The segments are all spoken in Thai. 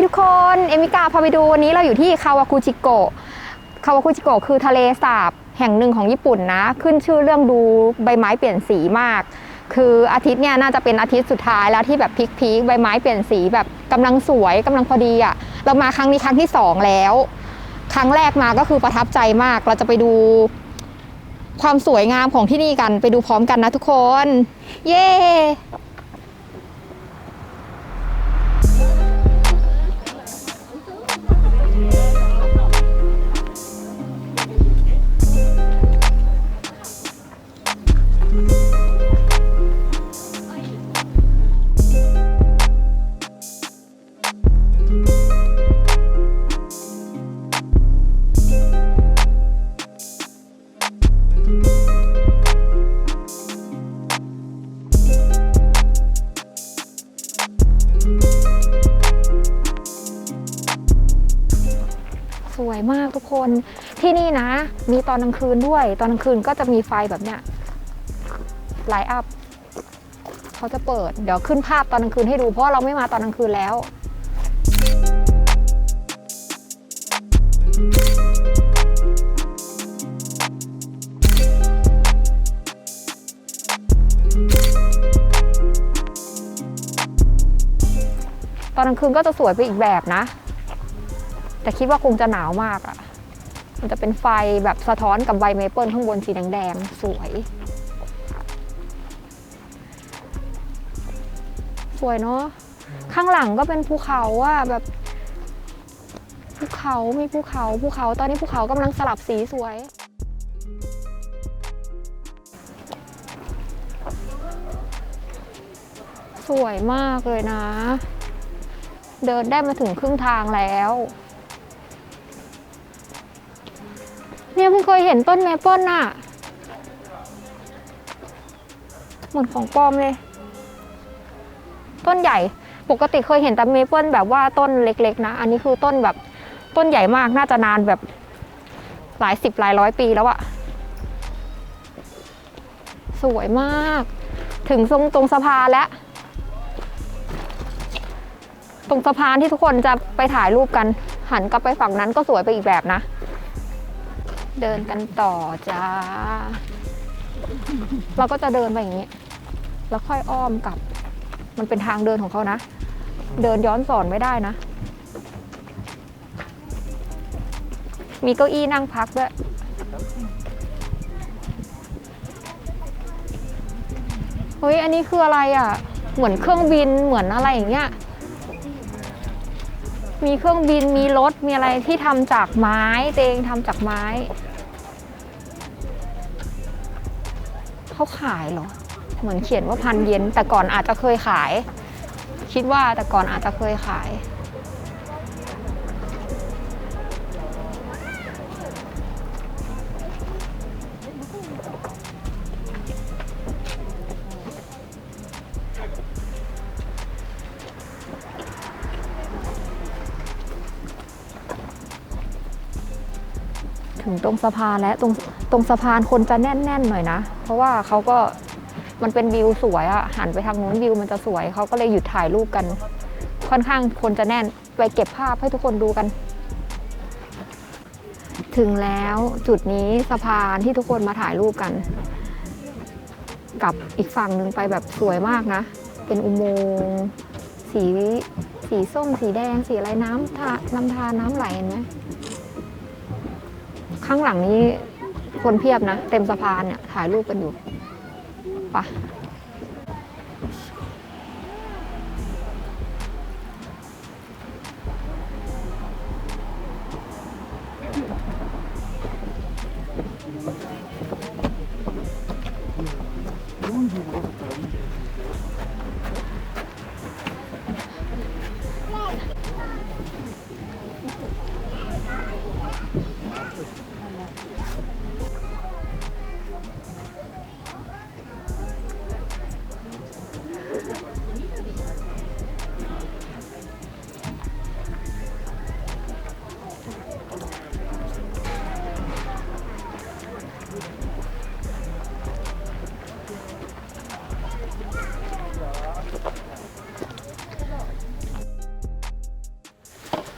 ดีทุกคน เอมิกาพาไปดูวันนี้เราอยู่ที่คาวากุจิโกะ คาวากุจิโกะคือทะเลสาบแห่งหนึ่งของญี่ปุ่นนะ ขึ้นชื่อเรื่องดูใบไม้เปลี่ยนสีมาก คืออาทิตย์เนี่ยน่าจะเป็นอาทิตย์สุดท้ายแล้วที่แบบพีคๆใบไม้เปลี่ยนสีแบบกำลังสวยกำลังพอดีอะ่ะ เรามาครั้งนี้ครั้งที่สองแล้ว ครั้งแรกมาก็คือประทับใจมาก เราจะไปดูความสวยงามของที่นี่กัน ไปดูพร้อมกันนะทุกคน เย้ วยมากทุกคนที่นี่นะ มีตอนกลางคืนด้วย ตอนกลางคืนก็จะมีไฟแบบเนี้ยไลท์อัพเขาจะเปิด เดี๋ยวขึ้นภาพตอนกลางคืนให้ดู เพราะเราไม่มาตอนกลางคืนแล้วตอนกลางคืนก็จะสวยไปอีกแบบนะ แต่คิดว่าคงจะหนาวมากอะ่ะ มันจะเป็นไฟแบบสะท้อนกับใบเมเปิลข้างบนสีแดงๆ สวย สวยเนาะ ข้างหลังก็เป็นภูเขาอะแบบภูเขามีภูเขาภูเขาตอนนี้ภูเขากำลังสลับสีสวย สวยมากเลยนะ เดินได้มาถึงครึ่งทางแล้ว เนี่ยเพิ่งเคยเห็นต้นเมเปิลน่ะ เหมือนของปลอมเลย ต้นใหญ่ ปกติเคยเห็นแต่เมเปิลแบบว่าต้นเล็กๆนะ อันนี้คือต้นแบบต้นใหญ่มาก น่าจะนานแบบหลายสิบหลายร้อยปีแล้วอะสวยมาก ถึงตรงตรงสะพานแล้ว ตรงสะพานที่ทุกคนจะไปถ่ายรูปกัน หันกลับไปฝั่งนั้นก็สวยไปอีกแบบนะ เดินกันต่อจ้า เราก็จะเดินไปอย่างนี้ แล้วค่อยอ้อมกลับ มันเป็นทางเดินของเขานะ เดินย้อนสอนไม่ได้นะ มีเก้าอี้นั่งพักด้วยเฮ้ย อันนี้คืออะไรอะ เหมือนเครื่องบิน เหมือนอะไรอย่างเงี้ย มีเครื่องบิน มีรถ มีอะไรที่ทำจากไม้ตัวเองทำจากไม้ เขาขายเหรอ เหมือนเขียนว่าพันเยนแต่ก่อนอาจจะเคยขาย คิดว่าแต่ก่อนอาจจะเคยขาย ถึงตรงสะพานและตรงตรงสะพานคนจะแน่นๆหน่อยนะ เพราะว่าเขาก็มันเป็นวิวสวยอะหันไปทางนู้นวิวมันจะสวยเขาก็เลยหยุดถ่ายรูปกัน ค่อนข้างคนจะแน่นไปเก็บภาพให้ทุกคนดูกัน ถึงแล้วจุดนี้สะพานที่ทุกคนมาถ่ายรูปกัน กับอีกฝั่งหนึ่งไปแบบสวยมากนะ เป็นอุโมงค์สีสีส้มสีแดงสีอะไรน้ำทาน้ำทาน้ำไหลเห็นไหม ข้างหลังนี้คนเพียบนะ เต็มสะพานเนี่ยถ่ายรูปกันอยู่ไปะ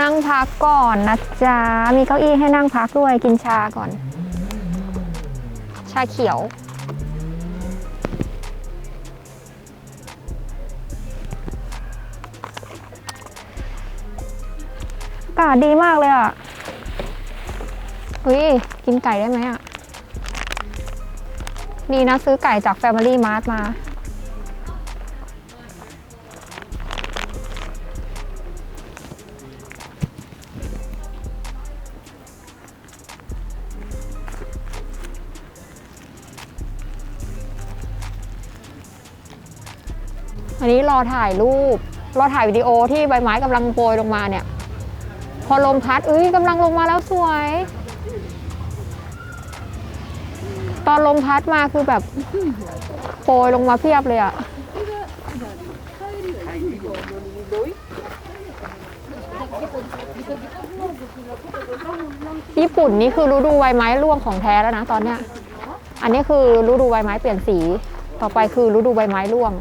นั่งพักก่อนนะจ๊ะ มีเก้าอี้ให้นั่งพักด้วยกินชาก่อน ชาเขียว อากาศดีมากเลยอะเฮ้ยกินไก่ได้ไหมอะ ดีนะซื้อไก่จาก Family Mart มา อันนี้รอถ่ายรูป รอถ่ายวิดีโอที่ใบไม้กำลังโปรยลงมาเนี่ย พอลมพัดเอ้ยกำลังลงมาแล้วสวย ตอนลมพัดมาคือแบบโปรยลงมาเพียบเลยอะญี่ปุ่นนี่คือฤดูใบไม้ร่วงของแท้แล้วนะตอนเนี้ย อันนี้คือฤดูใบไม้เปลี่ยนสี ต่อไปคือฤดูใบไม้ร่วง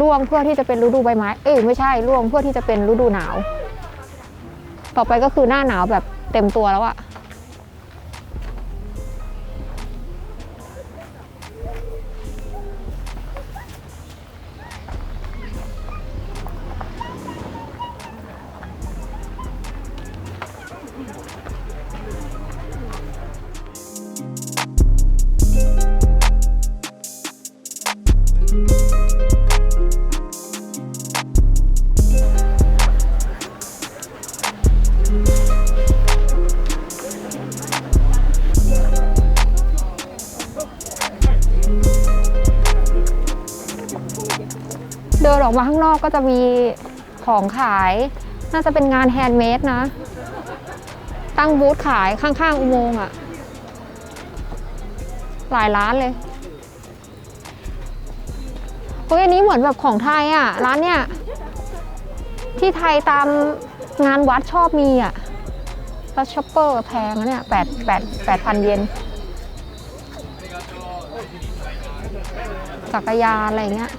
ร่วงเพื่อที่จะเป็นฤดูใบไม้ เอ้ยไม่ใช่ร่วงเพื่อที่จะเป็นฤดูหนาว ต่อไปก็คือหน้าหนาวแบบเต็มตัวแล้วอะ เดินออกมาข้างนอกก็จะมีของขาย น่าจะเป็นงานแฮนด์เมดนะ ตั้งบูธขายข้างๆอุโมงค์อะหลายร้านเลยเฮ้ยอันนี้เหมือนแบบของไทยอะร้านเนี้ยที่ไทยตามงานวัดชอบมีอะแล้วช็อปเปอร์แพงนะเนี่ยแปดแปดแปดพันเยนจักรยานอะไรเงี้ย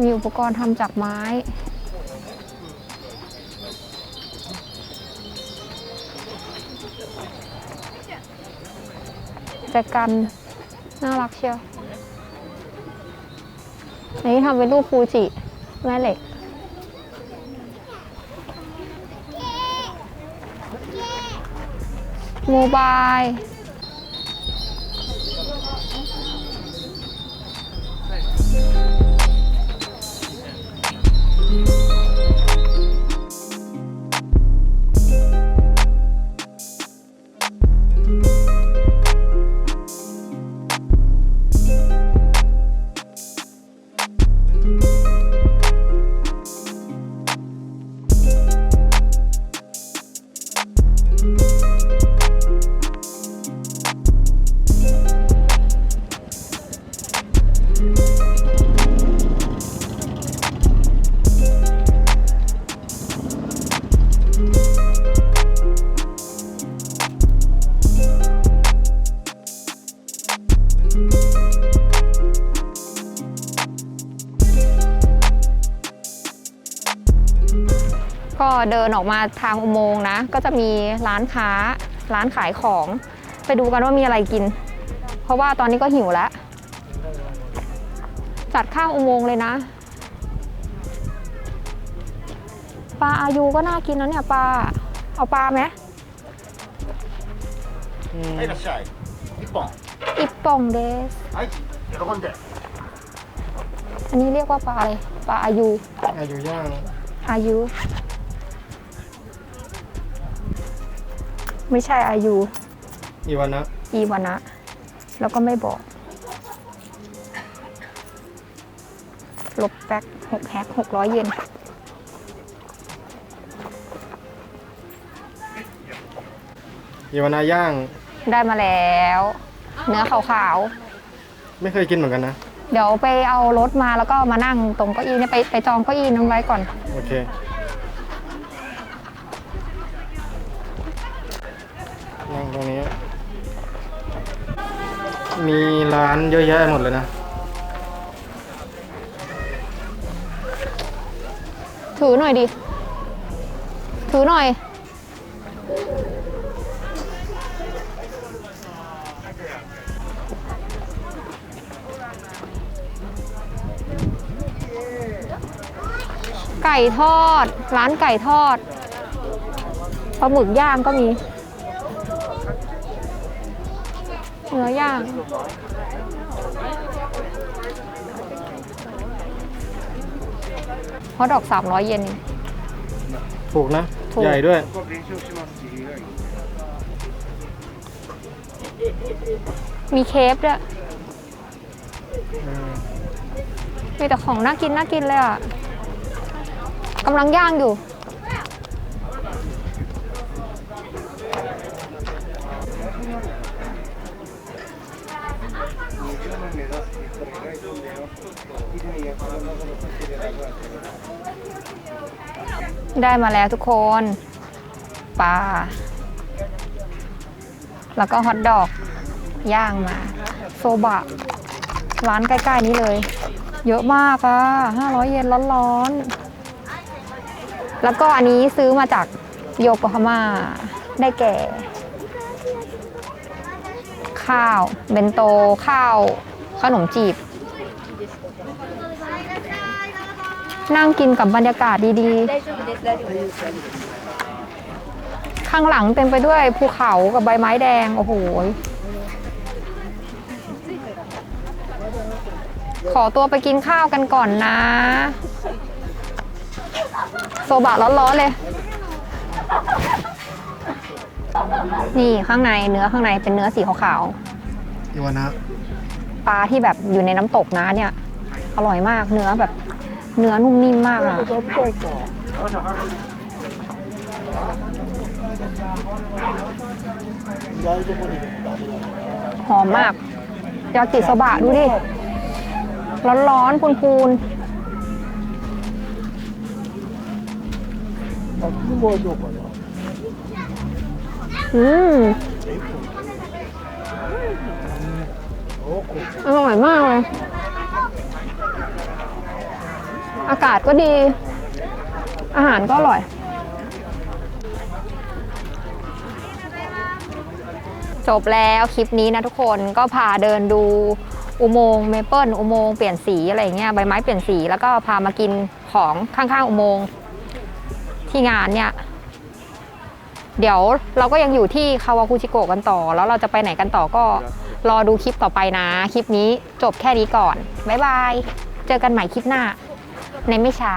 มีอุปกรณ์ทำจากไม้ แจกัน น่ารักเชียวอันนี้ทำเป็นรูปฟูจิ แม่เหล็ก โมบาย เดินออกมาทางอุโมงค์นะ ก็จะมีร้านค้า ร้านขายของ ไปดูกันว่ามีอะไรกิน เพราะว่าตอนนี้ก็หิวแล้ว จัดข้างอุโมงค์เลยนะ ปลาอายุก็น่ากินนะเนี่ยปลา เอาปลาไหม はい、いらっしゃい。一本。 อิปป่องเดส はい、喜んで。 อันนี้เรียกว่าปลาอะไร ปลาอายุ อายุย่าง อายุ ไม่ใช่อายุอีวานะอีวานะ แล้วก็ไม่บอก ลบแบ็คหกแฮกหกร้อยเยนอีวานะย่าง ได้มาแล้ว เนื้อขาวไม่เคยกินเหมือนกันนะ ๆ เดี๋ยวไปเอารถมาแล้วก็มานั่งตรงเก้าอี้เนี่ยไปไปจองเก้าอี้นั้นไว้ก่อน โอเค ตรงนี้ มีร้านเยอะแยะหมดเลยนะ ถือหน่อยดิ ถือหน่อย ไก่ทอด ร้านไก่ทอดปลาหมึกย่างก็มี เนื้อย่าง ฮอทดอก 300 เยนเองถูกนะ ถูก ใหญ่ด้วย มีเคฟด้วยอืมมีแต่ของน่ากินน่ากินเลยอะกำลังย่างอยู่ ได้มาแล้วทุกคนปลาแล้วก็ฮอทดอกย่างมา โซบะ ร้านใกล้ ๆ นี้เลย เยอะมากอะ500เยนร้อนๆ แล้วก็อันนี้ซื้อมาจากโยโกฮาม่าได้แก่ ข้าว เบนโต ข้าว ขนมจีบ นั่งกินกับบรรยากาศดีๆ ข้างหลังเต็มไปด้วยภูเขากับใบไม้แดง โอ้โห ขอตัวไปกินข้าวกันก่อนนะ โซบะร้อนๆเลย นี่ข้างในเนื้อข้างในเป็นเนื้อสีขาวอีวานะๆปลาที่แบบอยู่ในน้ำตกนะเนี่ย อร่อยมากเนื้อแบบ เนื้อนุ่มนิ่มมากอะหอมมาก ยากิโซบะดูดิ ร้อนๆพูนๆอืมอร่อยมากเลย อากาศก็ดี อาหารก็อร่อย จบแล้วคลิปนี้นะทุกคนก็พาเดินดูอุโมงค์เมเปิลอุโมงค์เปลี่ยนสีอะไรเงี้ยใบไม้เปลี่ยนสีแล้วก็พามากินของข้างๆอุโมงค์ที่งานเนี่ยเดี๋ยวเราก็ยังอยู่ที่คาวาคุชิโกะกันต่อ แล้วเราจะไปไหนกันต่อก็รอดูคลิปต่อไปนะ คลิปนี้จบแค่นี้ก่อน บ๊ายบาย เจอกันใหม่คลิปหน้า ในไม่ช้า